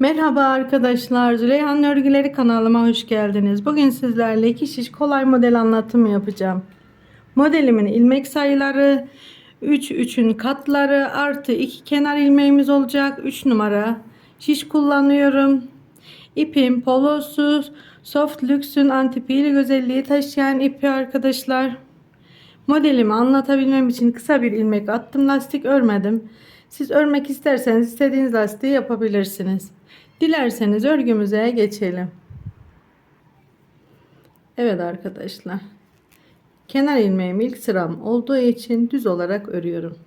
Merhaba arkadaşlar, Züleyha'nın Örgüleri kanalıma hoş geldiniz. Bugün sizlerle iki şiş kolay model anlatımı yapacağım. Modelimin ilmek sayıları 3 3'ün katları artı 2 kenar ilmeğimiz olacak. 3 numara şiş kullanıyorum. İpim polosu Soft Luxe'un antipili özelliği taşıyan ipi arkadaşlar. Modelimi anlatabilmem için kısa bir ilmek attım. Lastik örmedim. Siz örmek isterseniz istediğiniz lastiği yapabilirsiniz. Dilerseniz örgümüze geçelim. Evet arkadaşlar. Kenar ilmeğim ilk sıram olduğu için düz olarak örüyorum.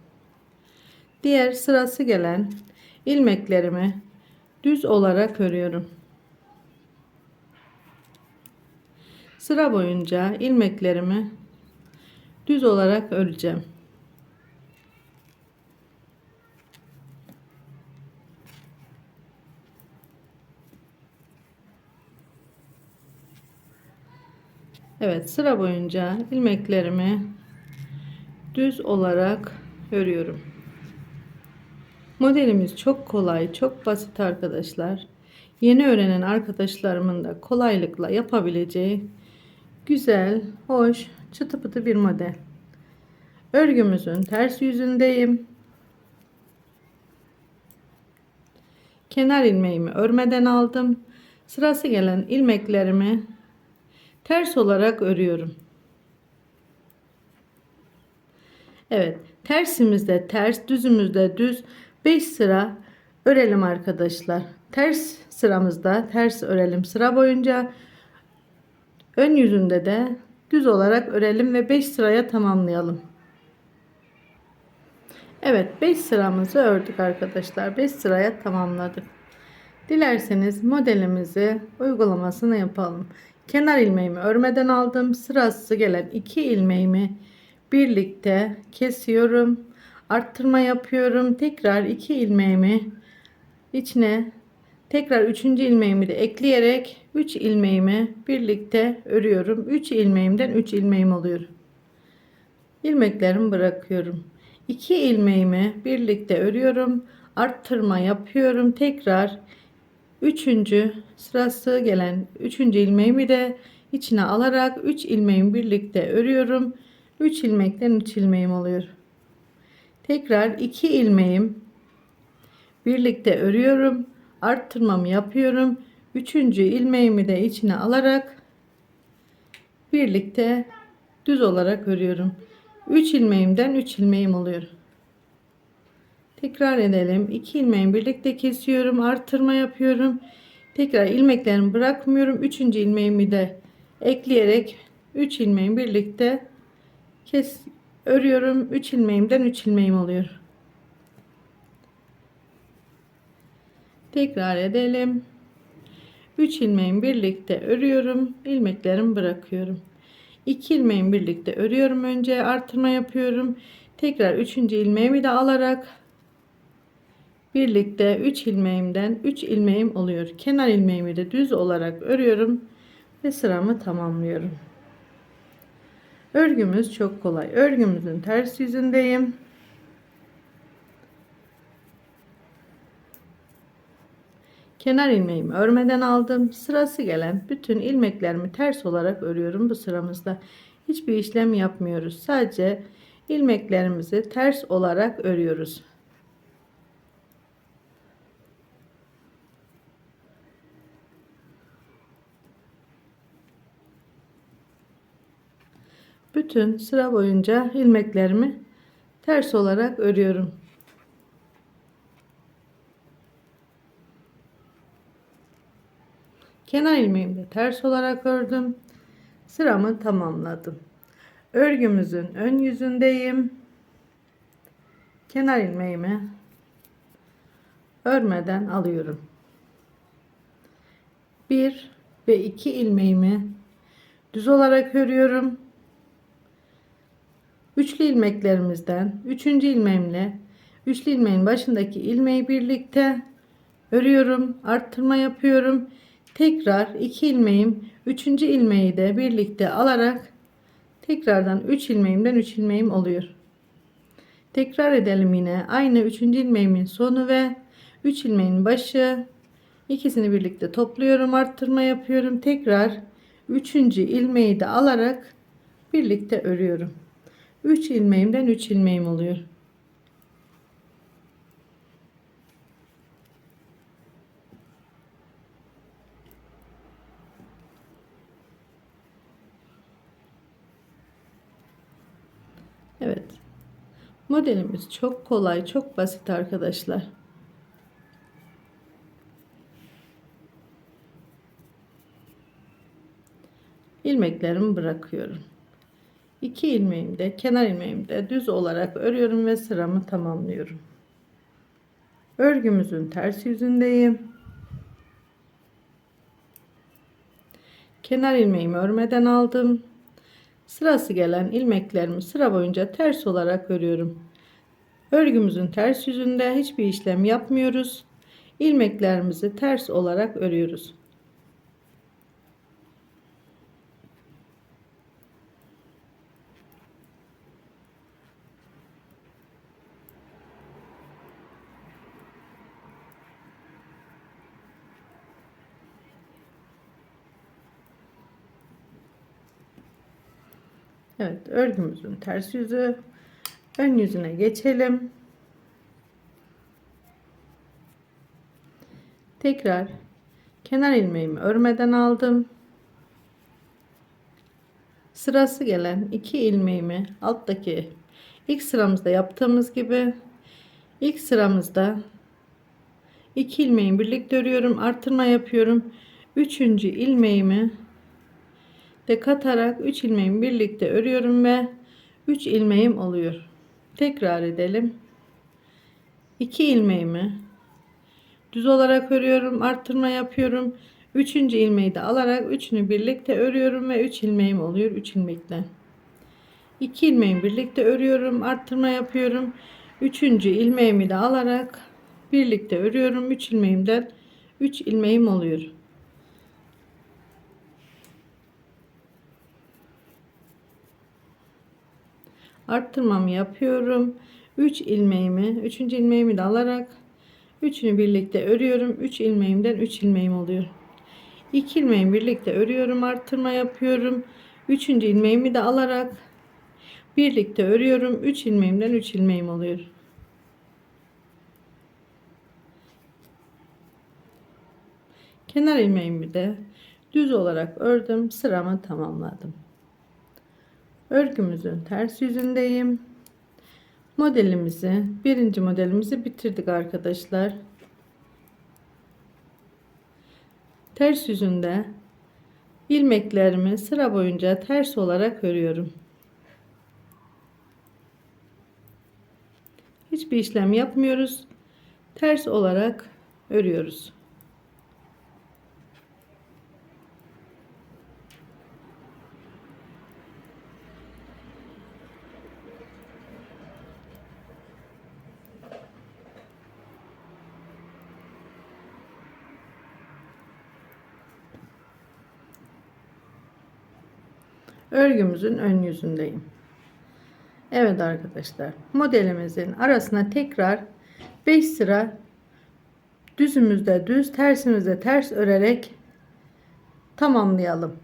Diğer sırası gelen ilmeklerimi düz olarak örüyorum. Sıra boyunca ilmeklerimi düz olarak öreceğim. Evet sıra boyunca ilmeklerimi düz olarak örüyorum. Modelimiz çok kolay, çok basit arkadaşlar. Yeni öğrenen arkadaşlarımın da kolaylıkla yapabileceği güzel, hoş, çıtı pıtı bir model. Örgümüzün ters yüzündeyim. Kenar ilmeğimi örmeden aldım. Sırası gelen ilmeklerimi ters olarak örüyorum. Evet, tersimizde ters, düzümüzde düz 5 sıra örelim arkadaşlar. Ters sıramızda ters örelim sıra boyunca. Ön yüzünde de düz olarak örelim ve 5 sıraya tamamlayalım. Evet 5 sıramızı ördük arkadaşlar. 5 sıraya tamamladık. Dilerseniz modelimizi uygulamasını yapalım. Kenar ilmeğimi örmeden aldım. Sırası gelen iki ilmeğimi birlikte kesiyorum. Arttırma yapıyorum. Tekrar iki ilmeğimi içine tekrar üçüncü ilmeğimi de ekleyerek 3 ilmeğimi birlikte örüyorum. 3 ilmeğimden 3 ilmeğim oluyor. İlmeklerimi bırakıyorum. 2 ilmeğimi birlikte örüyorum. Arttırma yapıyorum. Tekrar Üçüncü sırası gelen üçüncü ilmeğimi de içine alarak 3 ilmeğimi birlikte örüyorum. 3 ilmekten 3 ilmeğim oluyor. Tekrar 2 ilmeğim birlikte örüyorum. Arttırmamı yapıyorum. Üçüncü ilmeğimi de içine alarak birlikte düz olarak örüyorum. 3 ilmeğimden 3 ilmeğim oluyor. Tekrar edelim. 2 ilmeği birlikte kesiyorum. Artırma yapıyorum. Tekrar ilmeklerimi bırakmıyorum. 3. ilmeğimi de ekleyerek 3 ilmeği birlikte kes örüyorum. 3 ilmeğimden 3 ilmeğim oluyor. Tekrar edelim. 3 ilmeği birlikte örüyorum. ilmeklerimi bırakıyorum. 2 ilmeği birlikte örüyorum önce artırma yapıyorum. Tekrar 3. ilmeğimi de alarak birlikte 3 ilmeğimden 3 ilmeğim oluyor. Kenar ilmeğimi de düz olarak örüyorum ve sıramı tamamlıyorum. Örgümüz çok kolay. Örgümüzün ters yüzündeyim. Kenar ilmeğimi örmeden aldım. Sırası gelen bütün ilmeklerimi ters olarak örüyorum bu sıramızda. Hiçbir işlem yapmıyoruz. Sadece ilmeklerimizi ters olarak örüyoruz. Bütün sıra boyunca ilmeklerimi ters olarak örüyorum. Kenar ilmeğimi de ters olarak ördüm. Sıramı tamamladım. Örgümüzün ön yüzündeyim. Kenar ilmeğimi örmeden alıyorum. 1 ve 2 ilmeğimi düz olarak örüyorum. Üçlü ilmeklerimizden üçüncü ilmeğimle üçlü ilmeğin başındaki ilmeği birlikte örüyorum arttırma yapıyorum tekrar iki ilmeğim üçüncü ilmeği de birlikte alarak tekrardan 3 ilmeğimden 3 ilmeğim oluyor tekrar edelim yine aynı üçüncü ilmeğimin sonu ve 3 ilmeğin başı İkisini birlikte topluyorum, arttırma yapıyorum. Tekrar üçüncü ilmeği de alarak birlikte örüyorum. 3 ilmeğimden 3 ilmeğim oluyor. Evet. Modelimiz çok kolay, çok basit arkadaşlar. ilmeklerimi bırakıyorum. 2 ilmeğimi de kenar ilmeğimi de düz olarak örüyorum ve sıramı tamamlıyorum. Örgümüzün ters yüzündeyim. Kenar ilmeğimi örmeden aldım. Sırası gelen ilmeklerimi sıra boyunca ters olarak örüyorum. Örgümüzün ters yüzünde hiçbir işlem yapmıyoruz. İlmeklerimizi ters olarak örüyoruz. Evet örgümüzün ters yüzü ön yüzüne geçelim. Tekrar kenar ilmeğimi örmeden aldım. Sırası gelen iki ilmeğimi alttaki ilk sıramızda yaptığımız gibi ilk sıramızda iki ilmeği birlikte örüyorum artırma yapıyorum üçüncü ilmeğimi de katarak 3 ilmeğimi birlikte örüyorum ve 3 ilmeğim oluyor. Tekrar edelim. 2 ilmeğimi düz olarak örüyorum, arttırma yapıyorum. 3. ilmeği de alarak üçünü birlikte örüyorum ve 3 ilmeğim oluyor 3 ilmekten. 2 ilmeğimi birlikte örüyorum, arttırma yapıyorum. 3. ilmeğimi de alarak birlikte örüyorum. 3 ilmeğimden 3 ilmeğim oluyor. Arttırmamı yapıyorum. 3 ilmeğimi, 3. ilmeğimi de alarak üçünü birlikte örüyorum. 3 ilmeğimden 3 ilmeğim oluyor. 2 ilmeğimi birlikte örüyorum, arttırma yapıyorum. 3. ilmeğimi de alarak birlikte örüyorum. 3 ilmeğimden 3 ilmeğim oluyor. Kenar ilmeğimi de düz olarak ördüm. Sıramı tamamladım. Örgümüzün ters yüzündeyim. Modelimizi, birinci modelimizi bitirdik arkadaşlar. Ters yüzünde ilmeklerimi sıra boyunca ters olarak örüyorum. Hiçbir işlem yapmıyoruz. Ters olarak örüyoruz. Örgümüzün ön yüzündeyim. Evet arkadaşlar modelimizin arasına tekrar 5 sıra düzümüzde düz tersimizde ters örerek tamamlayalım.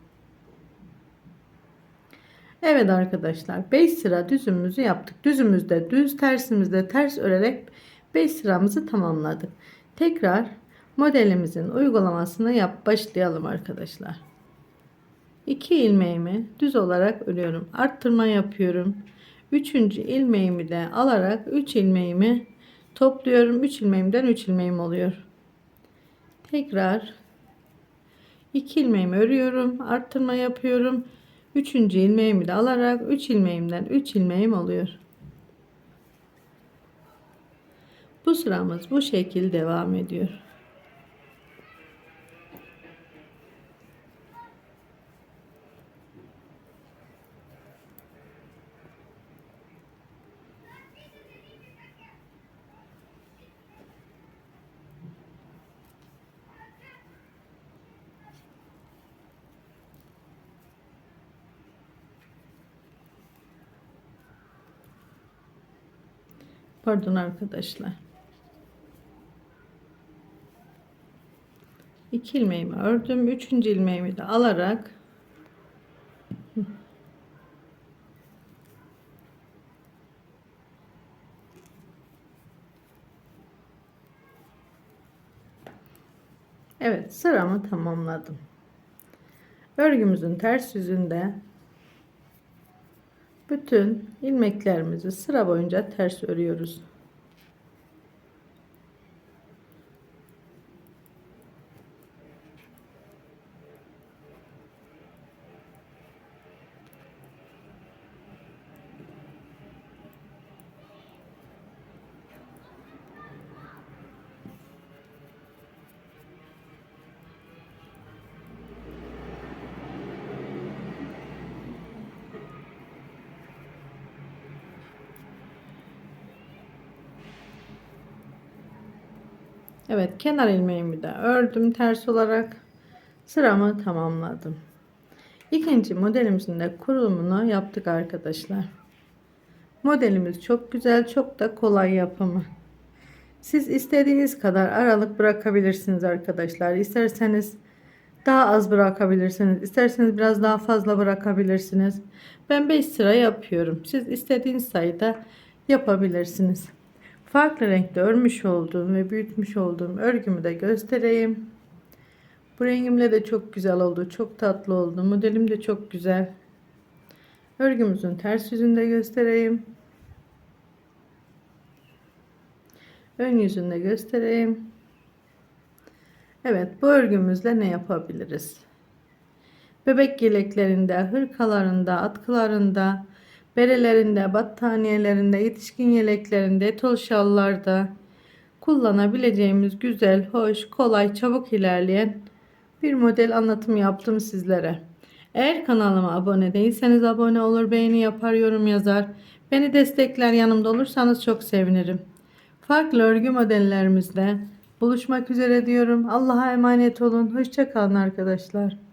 Evet arkadaşlar 5 sıra düzümüzü yaptık. Düzümüzde düz tersimizde ters örerek 5 sıramızı tamamladık. Tekrar modelimizin uygulamasını yap başlayalım arkadaşlar. 2 ilmeğimi düz olarak örüyorum. Arttırma yapıyorum. 3. ilmeğimi de alarak 3 ilmeğimi topluyorum. 3 ilmeğimden 3 ilmeğim oluyor. Tekrar 2 ilmeğimi örüyorum. Arttırma yapıyorum. 3. ilmeğimi de alarak 3 ilmeğimden 3 ilmeğim oluyor. Bu sıramız bu şekilde devam ediyor. Pardon arkadaşlar. 2 ilmeğimi ördüm. 3. ilmeğimi de alarak Evet sıramı tamamladım. Örgümüzün ters yüzünde bütün ilmeklerimizi sıra boyunca ters örüyoruz. Evet kenar ilmeğimi de ördüm ters olarak sıramı tamamladım. İkinci modelimizin de kurulumunu yaptık arkadaşlar. Modelimiz çok güzel çok da kolay yapımı. Siz istediğiniz kadar aralık bırakabilirsiniz arkadaşlar. İsterseniz daha az bırakabilirsiniz. İsterseniz biraz daha fazla bırakabilirsiniz. Ben 5 sıra yapıyorum. Siz istediğiniz sayıda yapabilirsiniz. Farklı renkte örmüş olduğum ve büyütmüş olduğum örgümü de göstereyim. Bu rengimle de çok güzel oldu. Çok tatlı oldu. Modelim de çok güzel. Örgümüzün ters yüzünü de göstereyim. Ön yüzünü de göstereyim. Evet bu örgümüzle ne yapabiliriz? Bebek yeleklerinde, hırkalarında, atkılarında, berelerinde, battaniyelerinde, yetişkin yeleklerinde, etol şallarda kullanabileceğimiz güzel, hoş, kolay, çabuk ilerleyen bir model anlatım yaptım sizlere. Eğer kanalıma abone değilseniz abone olur, beğeni yapar, yorum yazar. Beni destekler yanımda olursanız çok sevinirim. Farklı örgü modellerimizde buluşmak üzere diyorum. Allah'a emanet olun. Hoşçakalın arkadaşlar.